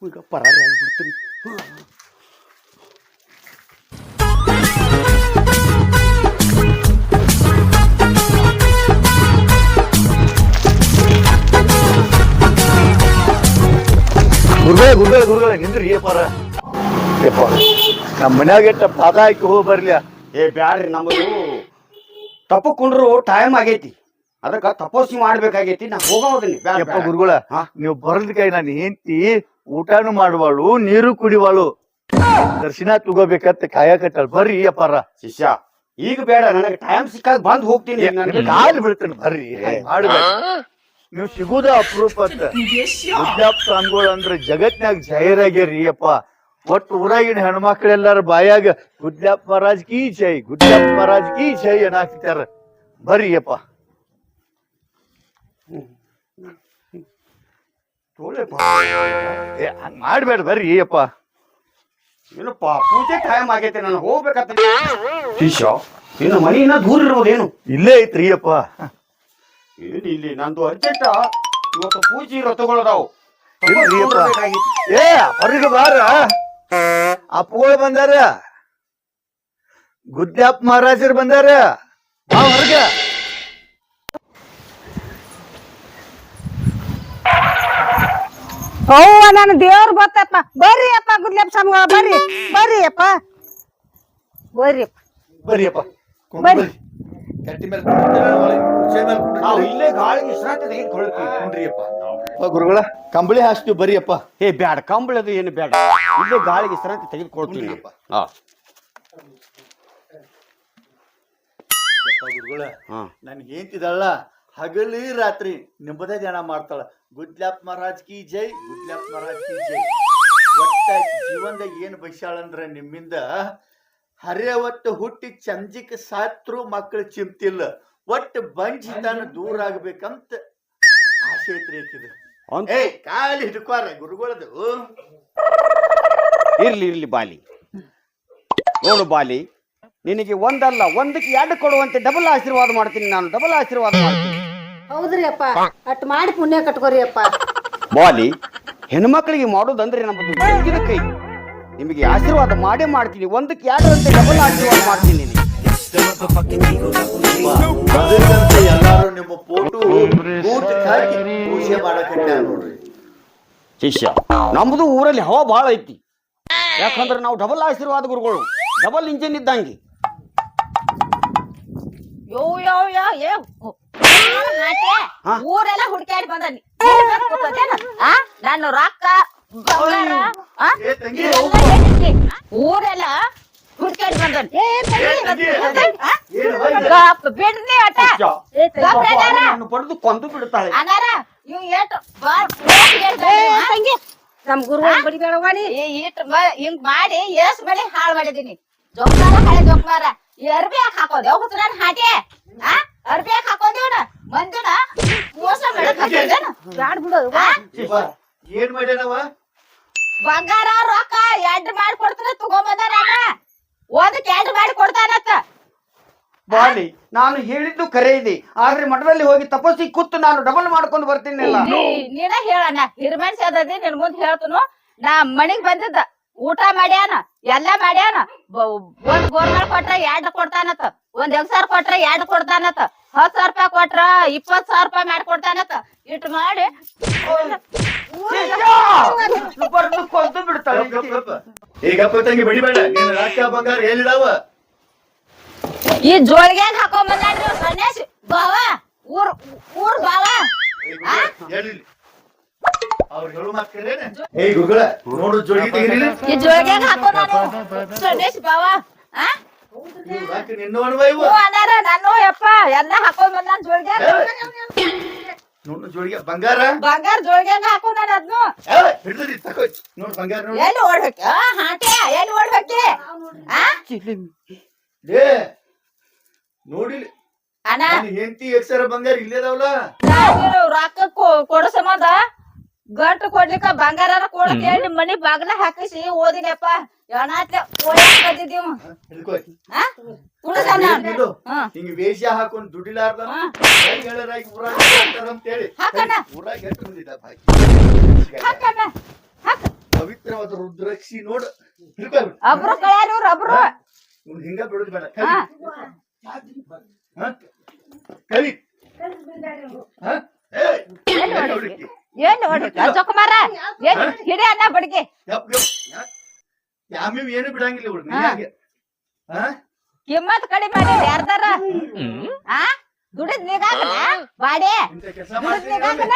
ಈಗ ಪರಾರಿ ಆಗಿಬಿಡ್ತೀನಿ. ಗುರುಗಳೇ ಗುರುಗಳೇ ಗುರುಗಳೇ ನಿಂದ್ರಿ ಏಪಾರ ಯಪ್ಪ ನಮ್ಮ ಮನ್ಯಾಗ ಇಟ್ಟ ಪಾದ ಹಾಕಿ ಹೋಗಿ ಬರ್ಲಿ ಏ ಬ್ಯಾಡ್ರಿ ನಮ್ಮದು ತಪ್ಪಕೊಂಡ್ರು ಟೈಮ್ ಆಗೈತಿ. ಅದಕ್ಕೆ ತಪಸ್ಸು ಮಾಡ್ಬೇಕಾಗೈತಿ ನಾ ಹೋಗೋದನಿ. ಯಪ್ಪ ಗುರುಗಳ? ನೀವು ಕೈ ನಾನು ಹೆಂಡತಿ ಊಟನು ಮಾಡುವಳು ನೀರು ಕುಡಿವಾಳು. ದರ್ಶನ ತಗೋಬೇಕಂತ ಕಾಯಕಟ್ಟಲ್ ಬರ್ರಿ ಅಪ್ಪಾರ. ಶಿಷ್ಯ ಈಗ ಬೇಡ ನನಗೆ ಟೈಮ್ ಸಿಕ್ಕಾಗ ಬಂದು ಹೋಗ್ತೀನಿ. ನನಗೆ ಕಾಲ್ ಬೀಳ್ತೇನೆ ಬರ್ರಿ. ನೀವು ಸಿಗುದ ಅಪರೂಪ ಅಂತ ಅಂದ್ರೆ ಜಗತ್ನಾಗ ಜಾಹೀರಾಗ್ಯರಿ ಅಪ್ಪ. ಒಟ್ಟು ಊರಾಗಿನ ಹೆಣ್ಮಕ್ಳೆಲ್ಲಾರ ಬಾಯಾಗ ಗುಡ್ಡಪ್ಪ ಮಹಾರಾಜ್ ಕೀ ಚೈ ಗುಡ್ಡಪ್ಪ ಮಹಾರಾಜ್ ಕೀ ಚೈ ಏನಾಕ್ತಾರ ಬರ್ರಿ ಅಪ್ಪ ತೋಳೆ ಬಾ. ಏ ಹಂಗ್ ಮಾಡ್ಬೇಡ ಬರ್ರಿ ಅಪ್ಪ ಏನಪ್ಪ ಪೂಜೆ ಟೈಮ್ ಆಗೈತೆ ನಾನು ಹೋಗ್ಬೇಕಂತ ಶಿಷ್ಯ ಇನ್ನು ಮನೆಯಿಂದ ದೂರ ಇರ್ಬೋದೇನು ಇಲ್ಲೇ ಐತ್ರಿ ಅಪ್ಪ ಏನು ಇಲ್ಲಿ ನಂದು ಅರ್ಜೆಂಟ ಇವತ್ತು ಪೂಜೆ ಇರೋ ತಗೊಳ್ಳೋದಾವು. ಏ ಹೊರಗೆ ಬಾರ. ಅಪ್ಪಗಳು ಬಂದಾರ? ಗುಡ್ಡಪ್ಪ ಮಹಾರಾಜರು ಬಂದಾರ? ಹೊರಗ. ಅವ್ವ ನನ್ನ ದೇವ್ರ ಗೊತ್ತಪ್ಪ. ಬರ್ರಿ ಅಪ್ಪ ಗುದ್ಲೆಪ್ಪ ಸ್ವಾಮಿಗಳ ಬರ್ರಿ. ಬರ್ರಿ ಅಪ್ಪ ಬರ್ರಿ ಅಪ್ಪ ಬರ್ರಿ. ಅಪ್ಪ ಬರ್ರಿ. ಕಟ್ಟಿ ಮೇಲೆ ಕುಂಡ್ರಿ ಅಪ್ಪ ಗುರುಗಳ ಕಂಬಳಿ ಹಾಸ್ತೀವಿ ಬರೀಪ್ಪ ಹೇ ಏ ಬ್ಯಾಡ ಅದು ಏನು ಬ್ಯಾಡ. ಇಲ್ಲೇ ಗಾಳಿಗೆ ವಿಶ್ರಾಂತಿ ತೆಗೆದುಕೊಳ್ತೀನಿ. ಹಾ. ಯಪ್ಪ ಗುರುಗಳ ಹಾ. ನನ್ಗೆ ಹಗಲಿ ರಾತ್ರಿ ನಿಂಬದೇ ಜನ ಮಾಡ್ತಾಳ. ಗುಡ್ಲಾಪ್ ಮಹಾರಾಜ್ ಕಿ ಜೈ ಗುಡ್ಲಾಪ್ ಮಹಾರಾಜ್ ಕಿ ಜೈ. ಒಟ್ಟ ಜೀವನದ ಏನ್ ಬಯಸಾಳಂದ್ರ ನಿಮ್ಮಿಂದ ಹರೇ ಒಟ್ಟು ಹುಟ್ಟಿ ಚಂಜಿಕ್ ಸಾತ್ರು ಮಕ್ಕಳು ಚಿಂತಿಲ್ಲ. ಒಟ್ಟು ಬಂಜಿತನ ದೂರ ಆಗ್ಬೇಕಂತ ಆಸೆ ಐತ್ರಿ ಕಾಲಿ ಹಿಡ್ಕೋರ ಗುರುಗಳದು. ಇರ್ಲಿ ಇರ್ಲಿ ಬಾಲಿ. ನೋಡು ಬಾಲಿ ನಿನಗೆ ಒಂದಲ್ಲ ಒಂದಕ್ಕೆ ಎರಡು ಕೊಡುವಂತೆ ಡಬಲ್ ಆಶೀರ್ವಾದ ಮಾಡ್ತೀನಿ ನಾನು ಡಬಲ್ ಆಶೀರ್ವಾದ ಮಾಡ್ತೀನಿ. ಹೌದ್ರಿ ಅಪ್ಪ ಅಟ್ ಮಾಡಿ ಪುಣ್ಯ ಕಟ್ಕೋರಿ ಅಪ್ಪ. ಬಾಲಿ ಹೆಣ್ಮಕ್ಳಿಗೆ ಮಾಡೋದಂದ್ರೆ ನಮ್ಮ ಕೈ. ನಿಮಗೆ ಆಶೀರ್ವಾದ ಮಾಡೇ ಮಾಡ್ತೀನಿ ಒಂದಕ್ಕೆ ಎರಡು ಅಂತ ಡಬಲ್ ಆಶೀರ್ವಾದ ಮಾಡ್ತೀನಿ ನಿನಗೆ. ಅದಕ್ಕಂತ ಎಲ್ಲಾರು ನಿಮ್ಮ ಫೋಟೋ ಊಟಕ್ಕೆ ಹಾಕಿ ಪೂಜೆ ಮಾಡಕಟ್ಟಾರ ನೋಡ್ರಿ. ಶಿಷ್ಯ ನಮ್ದು ಊರಲ್ಲಿ ಹವಾ ಭಾಳ ಐತಿ. ಯಾಕಂದ್ರೆ ನಾವು ಡಬಲ್ ಆಶೀರ್ವಾದ ಗುರುಗಳು ಡಬಲ್ ಇಂಜಿನ್ ಇದ್ದಂಗೆ. ಯೋ ಯೋ ಯೋ ಏ ಹಾ? ಊರೆಲ್ಲ ಬಂದ ನಾನು ರೊಕ್ಕ. ಊರೆಲ್ಲ ಗಪ್ ಅಟ ಪಡೆದು ಕೊಂದು ಬಿಡ್ತಾಳೆ. ಅನಾರ ಇವ್ ಏಟ್ ಬಾಳ್ ಏ ತಂಗಿ. ನಮ್ ಗುರು ಬಡಿಬೇಡವಾಣಿ ಇಟ್ ಹಿಂಗ್ ಮಾಡಿ ಎಸ್ ಮಳಿ ಹಾಳ್ ಮಾಡಿದೀನಿ. ಜೋಕ್ಮಾರ ಹಳೆ ಜೋಕ್ಮಾರ ಅರ್ಬಿ ಯಾಕೆ ಹಾಕೋದೆ ಹೋಗುತ್ತ ನಾನು ಹಾಟೆ ಆ? ಅರ್ಬಿ ಯಾಕೆ ಹಾಕೋದೇವನ ಮಂದಿನ ಮೋಸ ಮಾಡಕ್ ಬ್ಯಾಡ್ ಬಿಡು ಏನ್ ಮಾಡ್ಯಾನವ? ಬಂಗಾರ ರೊಕ್ಕ ಎಡ್ ಮಾಡಿ ಕೊಡ್ತಾನ ತಗೊಂಬಂದಾರ ಒಂದಕ್ಕೆ ಎಡ್ ಮಾಡಿ ಕೊಡ್ತಾನತ್ತ ಬಾಲಿ ನಾನು ಹೇಳಿದ್ದು ಕರೆ ಇದೆ ಆದ್ರೆ ಮಠದಲ್ಲಿ ಹೋಗಿ ತಪಸ್ಸಿ ಕೂತು ನಾನು ಡಬಲ್ ಮಾಡ್ಕೊಂಡು ಬರ್ತೀನಿ ನೀ- ನೀನ ಹೇಳಣ್ಣ. ಹಿರಿಮನ್ಸಿ ಅದದಿ ನಿನ್ ಮುಂದ್ ಹೇಳ್ತನು. ನಾ ಮನಿಗ್ ಬಂದಿದ್ದ. ಊಟ ಮಾಡ್ಯಾನ ಎಲ್ಲಾ ಮಾಡ್ಯಾನ. ಒಂದ್ ಗೋರ್ಮೆಂಟ್ ಕೊಟ್ರ ಎರಡ್ ಕೊಡ್ತಾನತ್ತ ಒಂದ್ ಎಗ್ಸಾರ್ ಕೊಟ್ರ ಎರಡ್ ಕೊಡ್ತಾನತ್ತ ಹತ್ ಸಾವಿರ ರೂಪಾಯಿ ಕೊಟ್ರ ಇಪ್ಪತ್ ಸಾವಿರ ರೂಪಾಯಿ ಮಾಡಿ ಕೊಡ್ತಾನತ್ತ ಇಟ್ ಮಾಡಿ. ಬಿಡ್ತಾಳೆ. ಏ ಗಪ್ಪ ತಂಗಿ ಬಡಿಬೇಡ ನೀನ್ ರೊಕ್ಕ ಬಂಗಾರ ಎಲ್ಲಿದಾವ ಈ ಜೋಳಿಗೆ ಹಾಕೊಂಡ್ ಇವ್ ಸನ್ಯಾಸಿ ಬಾವ ಊರ್ ಊರ್ ಬಾವ ಹೇಳಿ ಅವ್ರು ಹೇಳು ಮಾತ್ ಕರೇನೆ ಏ ಗುಗ್ಗಳ ನೋಡು ಜೋಡಿ ತೆಗಿರಿ ಈ ಜೋಳಿಗೆ ಹಾಕೊಂಡ್ ಗಣೇಶ್ ಬಾವ ಆ? ನಿನ್ನ ಇವು? ಹ್ಞೂ ಅದಾರ ನಾನು ಯಪ್ಪ ಎಲ್ಲ ಹಾಕೊಂಡ್ ಬಂದಾನ ಜೋಳಿಗ್ಯಾಗ. ನೋಡು ಜೋಡಿಗೆ ಬಂಗಾರ? ಬಂಗಾರ ಜೋಡಿಗೆ ಹಾಕೊಂಡಾನ ಅದ್ನು. ಏ, ಹಿಡ್ದದಿ ತಕೋ. ನೋಡು ಬಂಗಾರ ನೋಡು. ಎಲ್ಲಿ ಓಡ್ಬೇಕು? ಆ ಹಾಟೆ ಎಲ್ಲಿ ಓಡ್ಬೇಕಿ? ಆ? ಏ ನೋಡಿಲಿ ಅಣ್ಣ. ಹೆಂಡತಿ ಎಕ್ಸರ ಬಂಗಾರ ಇಲ್ಲೇದಾವಲ್ಲ ರಾಕ ರೊಕ್ಕ ಕೊ- ಕೊಡೋ ಸಂಬಂಧ? ಗಂಟು ಕೊಡ್ಲಿಕ್ಕ ಬಂಗಾರ ಕೊಡಕ್ ಹೇಳಿ ಮನಿ ಬಾಗ್ಲ ಹಾಕಿಸಿ ಓದಿನಪ್ಪ. ಎಣಾತ್ಲೆ ಓಡಾಕ್ ಬಂದಿದ್ದೀವ್. ಹಿಂಗ ವೇಷ ಹಾಕೊಂಡ್ ದುಡಿಲಾರ್ದ ಪವಿತ್ರವಾದ ರುದ್ರಕ್ಷಿ ನೋಡು. ಅಬ್ರ ಕಳ್ಯಾರ ಅಬ್ರು. ಹಿಂಗ ಬಿಡುದು ಬೇಡ. ಕಲಿ? ಕಲಿ. ಹಾ? ನೋಡಿ ಏನು? ಏನ್ ಏನ್ ಹಿಡಿ ಅಣ್ಣ ಬಡ್ಗೆ? ಯಪ್. ಏನು ಬಿಡಂಗಿಲ್ಲ ಇವ್ರು? ಕಿಮ್ಮತ್ ಕಡಿಮೆ ಮಾಡಿ ಯಾರ್ದಾರ? ಆ? ದುಡಿದ್ ನೀಗಾಕನ ಬಾಡಿ. ಇಂಥ ಕೆಲ್ಸ ದುಡಿದ್ ಮಾಡ್ತೀನಿ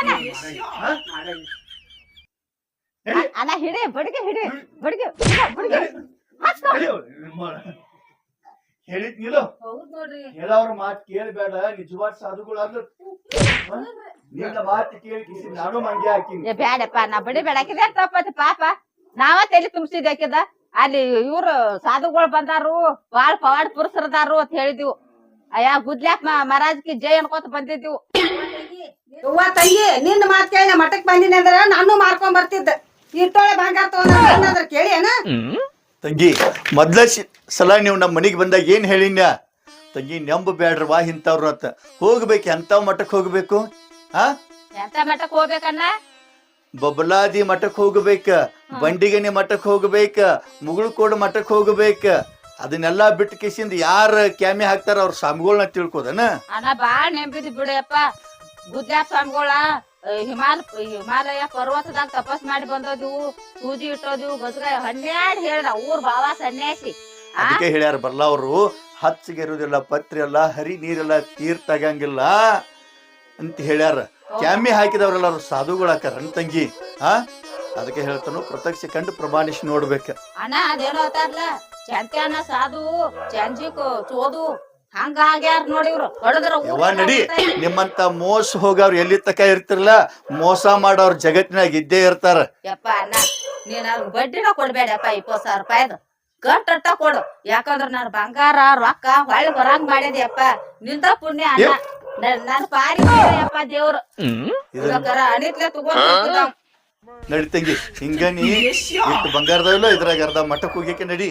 ಅಣ್ಣ ಹಿಡಿ ಬಡ್ಗೆ ಹಿಡಿ ಬಡ್ಗೆ ಬಡ್ಗೆ. ನಡಿ. ನಡಿ ಅವ್ರು, ನಿಮ್ಮ ಹೇಳಿದ್ ನೀನು ಹೇಳವ್ರ ಮಾತ್ ಕೇಳ್ಬೇಡ ನಿಜವಾದ ಸಾಧುಗಳಾದ್ರು. ನಿನ್ನ ಮಾತು ಕೇಳಿ ಕಿಸಿ ನಾನು ಮಂಗೆ ಹಾಕಿನಿ. ಏ ಬ್ಯಾಡಪ್ಪ ನಾ ಬಡಿ ಬೇಡಾಕಿದೆ ತಪ್ಪತಿ ಪಾಪ. ನಾವ ತಲೆ ತುಂಬಿಸಿದ್ ಹಾಕಿದ ಅಲ್ಲಿ ಇವ್ರು ಸಾಧುಗಳು ಬಂದಾರು ಬಾಳ ಪವಾಡ್ ಪುರುಷರದಾರು ಅಂತ ಹೇಳಿದಿವು. ಅಯ್ಯ ಗುದ್ಲ್ಯಾಕ್ ಮಹಾರಾಜ್ಗೆ ಜೈ ಅನ್ಕೋತ ಬಂದಿದ್ವು. ಅವ್ವ ತಂಗಿ ನಿನ್ನ ಮಾತ್ ಕೇಳಿ ನಾ ಮಠಕ್ ಬಂದಿನಿ ಅಂದ್ರ ನಾನು ಮಾರ್ಕೊಂಡ್ ಬರ್ತಿದ್ದ. ಇಟ್ಟೊಳೆ ಬಂಗಾರ ತಗೊಂಡ್ರ ಕೇಳಿ ಏನ? ತಂಗಿ ಮೊದ್ಲ ಸಲ ನೀವು ನಮ್ಮ ಮನಿಗೆ ಬಂದಾಗ ಏನ್ ಹೇಳಿನ್ಯ? ತಂಗಿ ನೆಂಬ ಬ್ಯಾಡ್ರವಾ ಇಂಥವ್ರ ಅಂತ. ಹೋಗ್ಬೇಕು ಎಂತಾವ್ ಮಠಕ್ ಹೋಗ್ಬೇಕು? ಆ? ಎಂತ ಮಠಕ್ ಬಬಲಾದಿ ಮಠಕ್ ಹೋಗ್ಬೇಕ ಬಂಡಿಗನಿ ಮಠಕ್ ಹೋಗ್ಬೇಕ ಮುಗುಳ್ಕೋಡ್ ಮಠಕ್ ಹೋಗ್ಬೇಕ. ಅದನ್ನೆಲ್ಲಾ ಬಿಟ್ಟು ಕಿಸಿಂದ ಯಾರ ಕ್ಯಾಮಿ ಹಾಕ್ತಾರ ಅವ್ರ ಸ್ವಾಮಿಗಳನ್ನ ತಿಳ್ಕೋದನ? ಅಣ್ಣ ಬಾಳ್ ನೆಂಬಿದ್ ಬಿಡಪ್ಪ ಗುದ್ಲ್ಯಾಕ್ ಸ್ವಾಮಿಗಳ ಹಿಮಾಲ ಹಿಮಾಲಯ ಪರ್ವತದಾಗ ತಪಸ್ ಮಾಡಿ ಬಂದದ್ವು ಸೂಜಿ ಇಟ್ಟೋದು ಗಜಗ ಹನ್ನೆರಡು ಹೇಳ್ದ ಊರ್ ಬಾವ ಸನ್ಯಾಸಿ. ಅದಕ್ಕೆ ಹೇಳ್ಯಾರ ಬರ್ಲ ಅವರು ಹಚ್ಚಿಗೆ ಇರುದಿಲ್ಲ ಪತ್ರಿ ಅಲ್ಲ ಹರಿ ನೀರೆಲ್ಲ ತೀರ್ ತಗಂಗಿಲ್ಲ ಅಂತ ಹೇಳ್ಯಾರ. ಕ್ಯಾಮಿ ಹಾಕಿದವ್ರೆಲ್ಲ ಸಾಧುಗಳ ಸಾಧುಗಳು ತಂಗಿ. ಹಾ ಅದಕ್ಕೆ ಹೇಳ್ತಾನು ಪ್ರತ್ಯಕ್ಷ ಕಂಡು ಪ್ರಮಾಣಿಸಿ ನೋಡ್ಬೇಕ. ಅಣ್ಣ ಅದೇನೋ ಅಂತಾರಲ್ಲ ಸಾಧು ಚಂಜಿಕು ಚೋದು ಹಂಗ ಆಗ್ಯಾರ ನೋಡಿವ್ರು ಹೊಡೆದ್ರ ಯವ್ವ ನಡಿ. ನಿಮ್ಮಂತ ಮೋಸ ಹೋಗವ್ರು ಎಲ್ಲಿ ತಕ ಇರ್ತಿರಲ್ಲ ಮೋಸ ಮಾಡೋರ್ ಜಗತ್ತಿನಾಗ ಇದ್ದೇ ಇರ್ತಾರ. ಯಪ್ಪ ಅಣ್ಣ ನೀನ್ ಬಡ್ಡಿ ಬಡ್ಡಿನ ಕೊಡ್ಬೇಡಪ್ಪ ಇಪ್ಪತ್ತು ಸಾವಿರ ರೂಪಾಯಿದು ಗಂಟಟ್ಟ ಕೊಡು. ಯಾಕಂದ್ರ ನಾನು ಬಂಗಾರ ರೊಕ್ಕ ಹೊಳ್ಳಿ ಬರಂಗ್ ಮಾಡಿದ್ಯಪ್ಪ. ನಿಂದ ಪುಣ್ಯ ಅಣ್ಣ. ಪಾರಿ ಅಪ್ಪ ದೇವ್ರು. ತಗೊಂಡ್ ನಡಿ ತಂಗಿ ಹಿಂಗ ನೀ ಬಂಗಾರದ ಬಂಗಾರದಲ್ಲ ಇದ್ರಾಗ ಅರ್ಧ ಮಠಕ್ ಹೋಗ್ಯಕ್ಕೆ ನಡಿ.